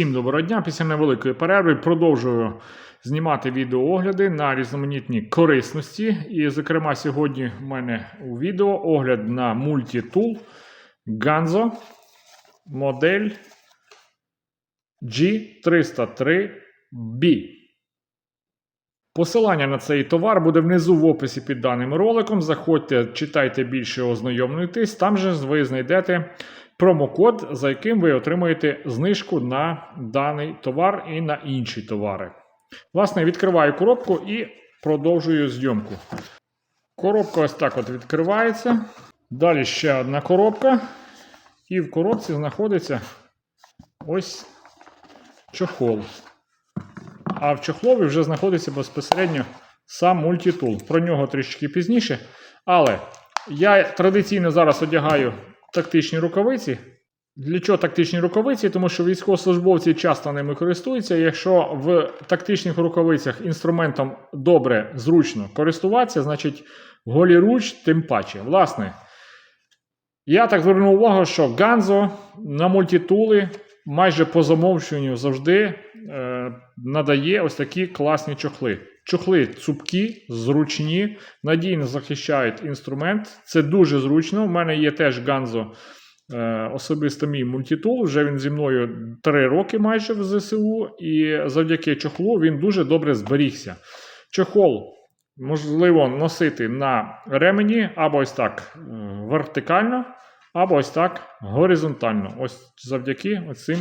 Всім доброго дня. Після невеликої перерви продовжую знімати відеоогляди на різноманітні корисності. І, зокрема, сьогодні в мене у відео огляд на мультитул Ganzo модель G303B. Посилання на цей товар буде внизу в описі під даним роликом. Заходьте, читайте більше, ознайомлюйтесь. Там же ви знайдете промокод, за яким ви отримаєте знижку на даний товар і на інші товари. Власне, відкриваю коробку і продовжую зйомку. Коробка ось так от відкривається. Далі ще одна коробка. І в коробці знаходиться ось чохол. А в чохлові вже знаходиться безпосередньо сам мультитул. Про нього трішки пізніше. Але я традиційно зараз одягаю тактичні рукавиці. Для чого тактичні рукавиці? Тому що військовослужбовці часто ними користуються. Якщо в тактичних рукавицях інструментом добре, зручно користуватися, значить голіруч тим паче. Власне, я так звернув увагу, що Ганзо на мультитули майже по замовчуванню завжди е, надає ось такі класні чохли. Чохли цупкі, зручні, надійно захищають інструмент. Це дуже зручно. У мене є теж Ганзо е, особисто мій мультитул. Вже він зі мною 3 роки майже в ЗСУ, і завдяки чохлу він дуже добре зберігся. Чохол можливо носити на ремені або ось так е, вертикально, або ось так горизонтально. Ось завдяки цим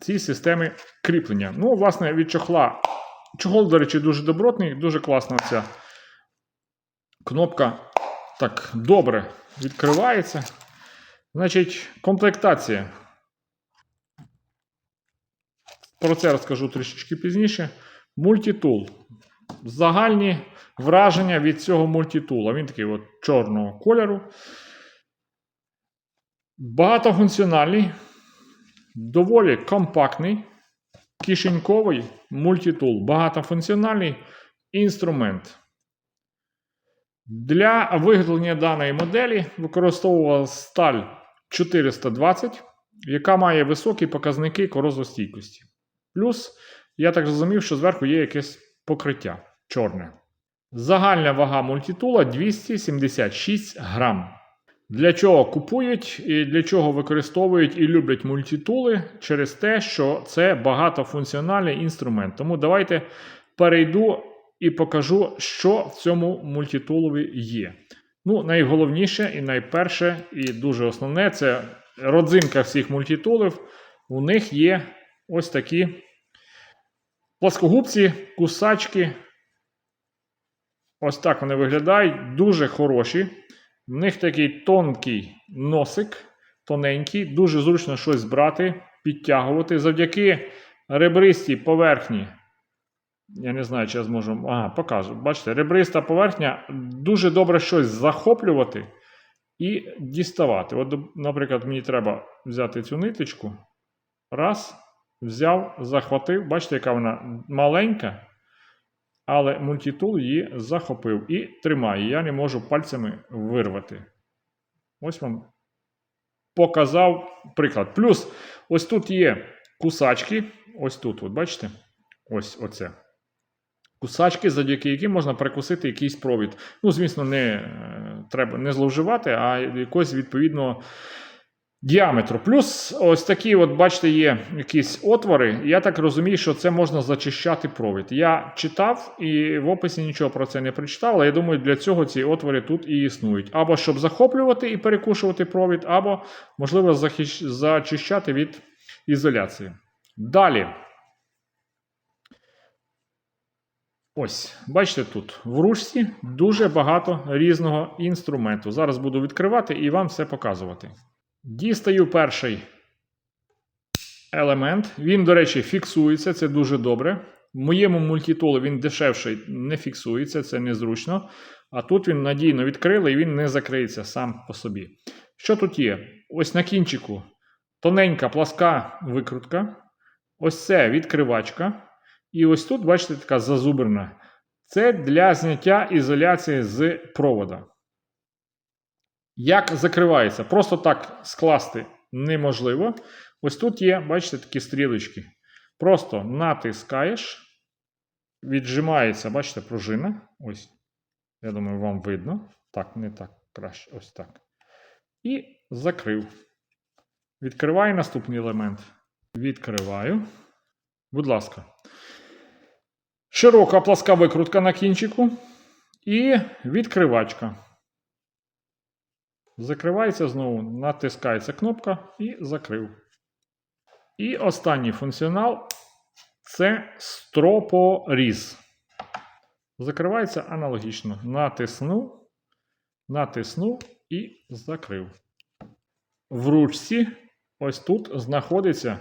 цій системі кріплення. Ну, власне, від чохла. Чохол, до речі, дуже добротний, дуже класна ця кнопка так добре відкривається. Значить, комплектація. Про це розкажу трішечки пізніше. Мультитул. Загальні враження від цього мультитула. Він такий от чорного кольору. Багатофункціональний, доволі компактний, кишеньковий мультитул, багатофункціональний інструмент. Для виготовлення даної моделі використовувала сталь 420, яка має високі показники корозостійкості. Плюс, я так зрозумів, що зверху є якесь покриття чорне. Загальна вага мультитула 276 грам. Для чого купують і для чого використовують і люблять мультитули через те, що це багатофункціональний інструмент. Тому давайте перейду і покажу, що в цьому мультитулові є. Ну, найголовніше і найперше, і дуже основне це родзинка всіх мультитулів. У них є ось такі плоскогубці, кусачки. Ось так вони виглядають. Дуже хороші. В них такий тонкий носик, тоненький, дуже зручно щось брати, підтягувати. Завдяки ребристій поверхні. Я не знаю, чи я зможу. Ага, покажу. Бачите, ребриста поверхня дуже добре щось захоплювати і діставати. От, наприклад, мені треба взяти цю ниточку. Раз, взяв, захватив. Бачите, яка вона маленька. Але мультитул її захопив і тримає. Я не можу пальцями вирвати. Ось вам показав приклад. Плюс, ось тут є кусачки. Ось тут, от бачите? Ось оце. Кусачки, завдяки яким можна перекусити якийсь провід. Ну, звісно, не е, треба не зловживати, а якось відповідно діаметру. Плюс, ось такі, от, бачите, є якісь отвори. Я так розумію, що це можна зачищати провід. Я читав і в описі нічого про це не прочитав, але я думаю, для цього ці отвори тут і існують. Або щоб захоплювати і перекушувати провід, або, можливо, захищ... зачищати від ізоляції. Далі. Ось, бачите, тут в ручці дуже багато різного інструменту. Зараз буду відкривати і вам все показувати. Дістаю перший елемент. Він, до речі, фіксується, це дуже добре. В моєму мультитулі він дешевший не фіксується, це незручно. А тут він надійно відкрили і він не закриється сам по собі. Що тут є? Ось на кінчику тоненька пласка викрутка. Ось це відкривачка. І ось тут, бачите, така зазубрена. Це для зняття ізоляції з провода. Як закривається? Просто так скласти неможливо. Ось тут є, бачите, такі стрілочки. Просто натискаєш, віджимається, бачите, пружина. Ось. Я думаю, вам видно. Так, не так краще. Ось так. І закрив. Відкриваю наступний елемент. Відкриваю. Будь ласка. Широка пласка викрутка на кінчику. І відкривачка. Закривається знову, натискається кнопка і закрив. І останній функціонал це стропоріз. Закривається аналогічно. Натиснув, натиснув і закрив. В ручці ось тут знаходиться.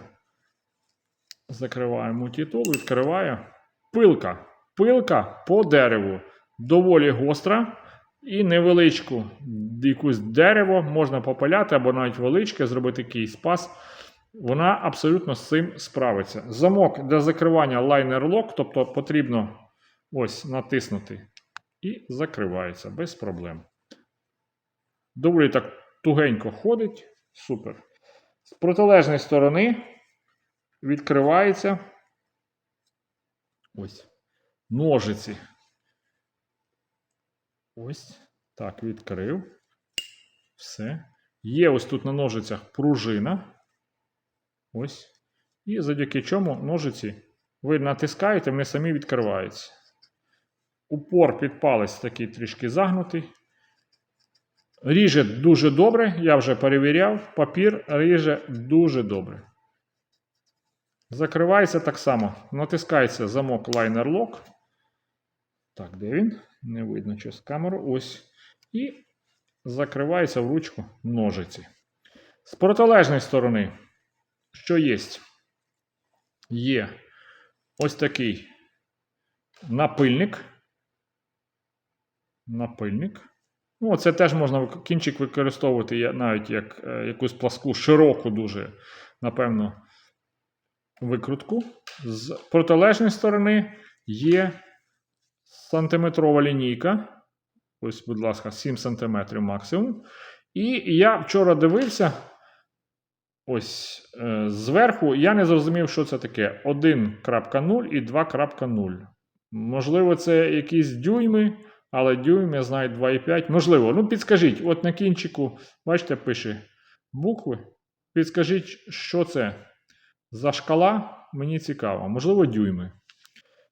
Закриваю мультитул, відкриваю. Пилка. Пилка по дереву. Доволі гостра. І невеличку якусь дерево можна попиляти або навіть величке, зробити якийсь пас. Вона абсолютно з цим справиться. Замок для закривання лайнер лок, тобто потрібно ось натиснути і закривається без проблем. Доволі так тугенько ходить. Супер. З протилежної сторони відкривається ось ножиці. Ось так, відкрив. Все. Є ось тут на ножицях пружина. Ось. І завдяки чому ножиці ви натискаєте, вони самі відкриваються. Упор під палець такий трішки загнутий. Ріже дуже добре, я вже перевіряв. Папір ріже дуже добре. Закривається так само. Натискається замок Liner Lock. Так, де він? Не видно через камеру. Ось. І закривається в ручку ножиці. З протилежної сторони, що є? Є ось такий напильник. Напильник. Ну, це теж можна кінчик використовувати навіть як е, якусь пласку, широку дуже, напевно, викрутку. З протилежної сторони є сантиметрова лінійка. Ось, будь ласка, 7 см максимум. І я вчора дивився. Ось е, зверху я не зрозумів, що це таке 1.0 і 2.0. Можливо, це якісь дюйми, але дюйм я знаю 2,5. Можливо, ну підскажіть, от на кінчику, бачите, пише букви. Підскажіть, що це за шкала, мені цікаво. Можливо, дюйми.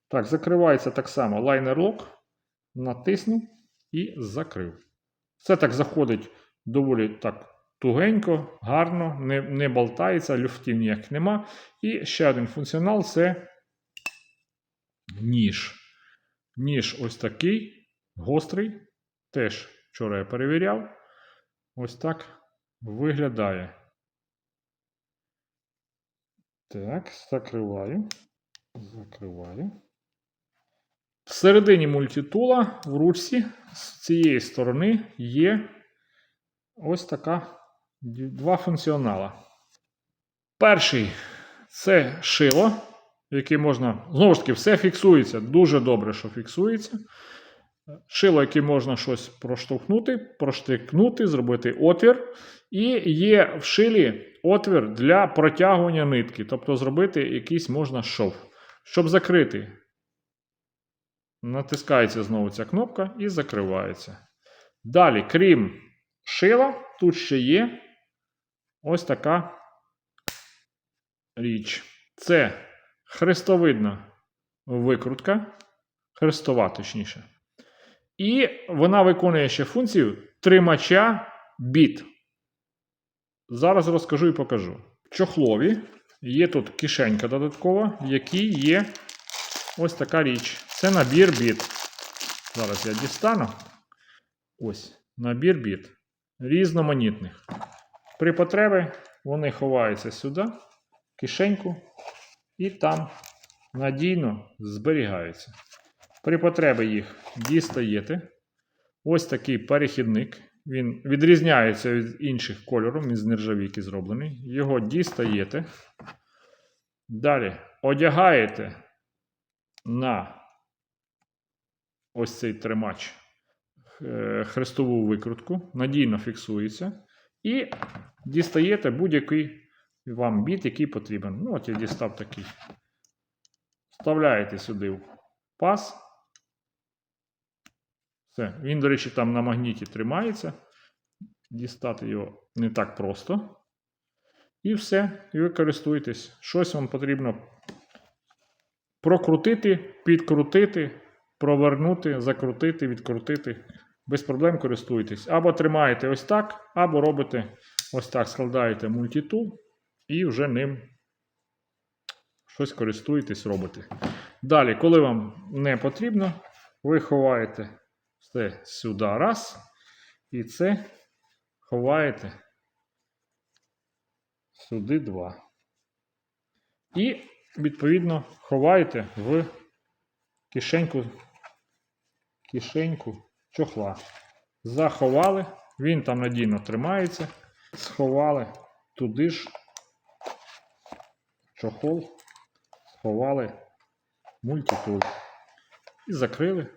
Так, закривається так само лайнер лок. Натиснув і закрив. Це так заходить доволі так тугенько, гарно, не, не болтається, люфтів ніяк нема. І ще один функціонал це ніж. Ніж ось такий, гострий. Теж вчора я перевіряв. Ось так виглядає. Так, закриваю. Закриваю. Всередині мультитула в ручці з цієї сторони є ось така два функціонала. Перший це шило, яке можна. Знову ж таки, все фіксується. Дуже добре, що фіксується. Шило, яке можна щось проштовхнути, проштикнути, зробити отвір. І є в шилі отвір для протягування нитки, тобто зробити якийсь можна шов. Щоб закрити, натискається знову ця кнопка і закривається. Далі, крім шила, тут ще є ось така річ. Це хрестовидна викрутка, хрестова, точніше. І вона виконує ще функцію тримача біт. Зараз розкажу і покажу. В чохлові є тут кишенька додаткова, в якій є ось така річ. Це набір біт. Зараз я дістану. Ось набір біт. Різноманітних. При потребі вони ховаються сюди, кишеньку, і там надійно зберігаються. При потребі їх дістаєте. Ось такий перехідник. Він відрізняється від інших кольорів, він з нержавійки зроблений. Його дістаєте. Далі одягаєте на ось цей тримач е, хрестову викрутку, надійно фіксується. І дістаєте будь-який вам біт, який потрібен. Ну, от я дістав такий. Вставляєте сюди в пас. Все. Він, до речі, там на магніті тримається. Дістати його не так просто. І все. І ви користуєтесь. Щось вам потрібно прокрутити, підкрутити, провернути, закрутити, відкрутити. Без проблем користуєтесь. Або тримаєте ось так, або робите ось так, складаєте мультитул і вже ним щось користуєтесь, робите. Далі, коли вам не потрібно, ви ховаєте все сюди раз. І це ховаєте сюди два. І, відповідно, ховаєте в кишеньку, кишеньку чохла. Заховали, він там надійно тримається. Сховали туди ж чохол, сховали мультитул. І закрили.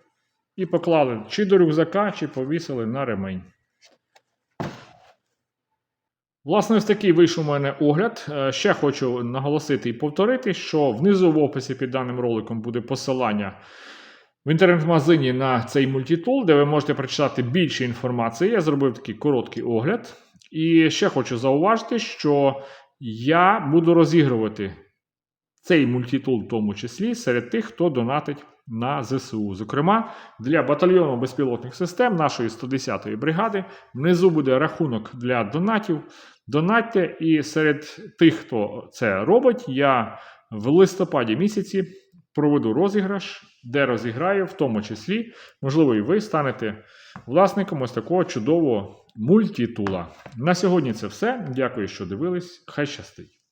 І поклали чи до рюкзака, чи повісили на ремень. Власне, ось такий вийшов у мене огляд. Е, Ще хочу наголосити і повторити, що внизу в описі під даним роликом буде посилання в інтернет-магазині на цей мультитул, де ви можете прочитати більше інформації. Я зробив такий короткий огляд. І ще хочу зауважити, що я буду розігрувати цей мультитул, в тому числі, серед тих, хто донатить на ЗСУ. Зокрема, для батальйону безпілотних систем нашої 110-ї бригади внизу буде рахунок для донатів. Донатьте, і серед тих, хто це робить, я в листопаді місяці проведу розіграш, де розіграю, в тому числі, можливо, і ви станете власником ось такого чудового мультитула. На сьогодні це все. Дякую, що дивились. Хай щастить!